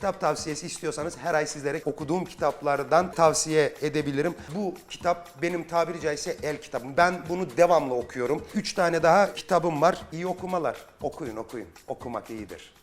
Kitap tavsiyesi istiyorsanız her ay sizlere okuduğum kitaplardan tavsiye edebilirim. Bu kitap benim tabiri caizse el kitabım. Ben bunu devamlı okuyorum. Üç tane daha kitabım var. İyi okumalar. Okuyun okuyun. Okumak iyidir.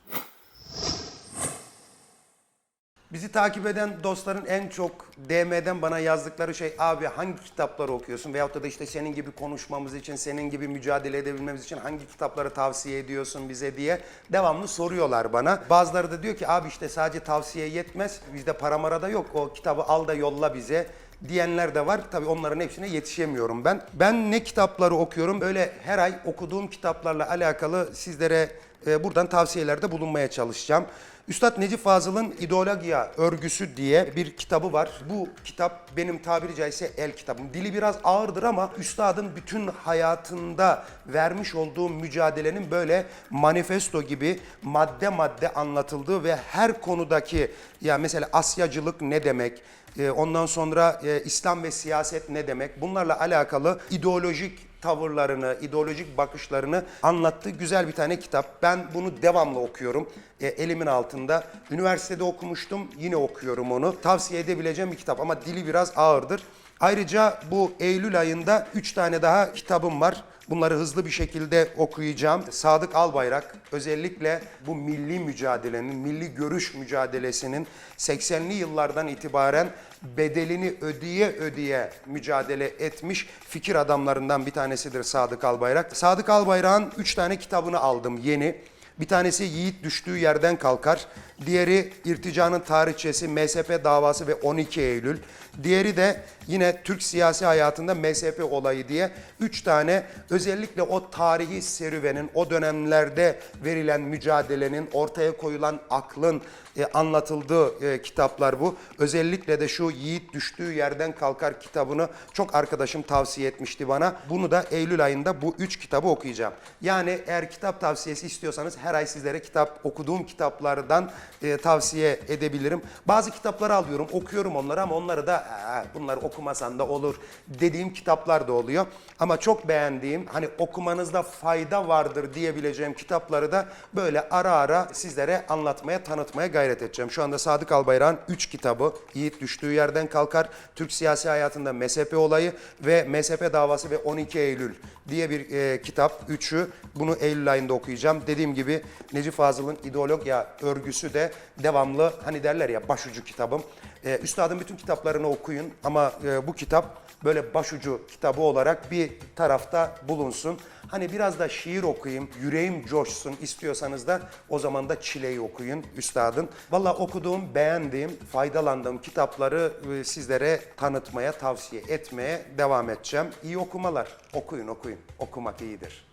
Bizi takip eden dostların en çok DM'den bana yazdıkları şey abi hangi kitapları okuyorsun veyahut da işte senin gibi konuşmamız için, senin gibi mücadele edebilmemiz için hangi kitapları tavsiye ediyorsun bize diye devamlı soruyorlar bana. Bazıları da diyor ki abi işte sadece tavsiye yetmez, bizde para da yok o kitabı al da yolla bize diyenler de var. Tabii onların hepsine yetişemiyorum ben. Ben ne kitapları okuyorum? Böyle her ay okuduğum kitaplarla alakalı sizlere e, buradan tavsiyelerde bulunmaya çalışacağım. Üstad Necip Fazıl'ın İdeologiya Örgüsü diye bir kitabı var. Bu kitap benim tabiri caizse el kitabım. Dili biraz ağırdır ama üstadın bütün hayatında vermiş olduğu mücadelenin böyle manifesto gibi madde madde anlatıldığı ve her konudaki ya mesela Asyacılık ne demek, e, ondan sonra e, İslam ve siyaset ne demek bunlarla alakalı ideolojik tavırlarını, ideolojik bakışlarını anlattığı güzel bir tane kitap. Ben bunu devamlı okuyorum. E, elimin altında. Üniversitede okumuştum. Yine okuyorum onu. Tavsiye edebileceğim bir kitap ama dili biraz ağırdır. Ayrıca bu Eylül ayında 3 tane daha kitabım var. Bunları hızlı bir şekilde okuyacağım. Sadık Albayrak özellikle bu milli mücadelenin, milli görüş mücadelesinin 80'li yıllardan itibaren bedelini ödeye ödeye mücadele etmiş fikir adamlarından bir tanesidir Sadık Albayrak. Sadık Albayrak'ın 3 tane kitabını aldım yeni. Bir tanesi Yiğit Düştüğü Yerden Kalkar. Diğeri İrticanın Tarihçesi, MSP davası ve 12 Eylül. Diğeri de yine Türk siyasi hayatında MSP olayı diye üç tane özellikle o tarihi serüvenin, o dönemlerde verilen mücadelenin, ortaya koyulan aklın e, anlatıldığı e, kitaplar bu. Özellikle de şu Yiğit Düştüğü Yerden Kalkar kitabını çok arkadaşım tavsiye etmişti bana. Bunu da Eylül ayında bu üç kitabı okuyacağım. Yani eğer kitap tavsiyesi istiyorsanız her ay sizlere kitap okuduğum kitaplardan e, tavsiye edebilirim. Bazı kitapları alıyorum, okuyorum onları ama onları da "Aa, bunları okumasan da olur dediğim kitaplar da oluyor. Ama çok beğendiğim, hani okumanızda fayda vardır diyebileceğim kitapları da böyle ara ara sizlere anlatmaya, tanıtmaya gayret edeceğim. Şu anda Sadık Albayrak'ın 3 kitabı, Yiğit Düştüğü Yerden Kalkar, Türk Siyasi Hayatında MSP Olayı ve MSP Davası ve 12 Eylül diye bir e, kitap. Üçü. Bunu Eylül ayında okuyacağım. Dediğim gibi Necip Fazıl'ın İdeologya Örgüsü de devamlı hani derler ya başucu kitabım. E, üstadın bütün kitaplarını okuyun ama e, bu kitap böyle başucu kitabı olarak bir tarafta bulunsun. Hani biraz da şiir okuyayım, yüreğim coşsun istiyorsanız da o zaman da Çile'yi okuyun üstadın. Valla okuduğum, beğendiğim, faydalandığım kitapları e, sizlere tanıtmaya, tavsiye etmeye devam edeceğim. İyi okumalar. Okuyun, okuyun. Okumak iyidir.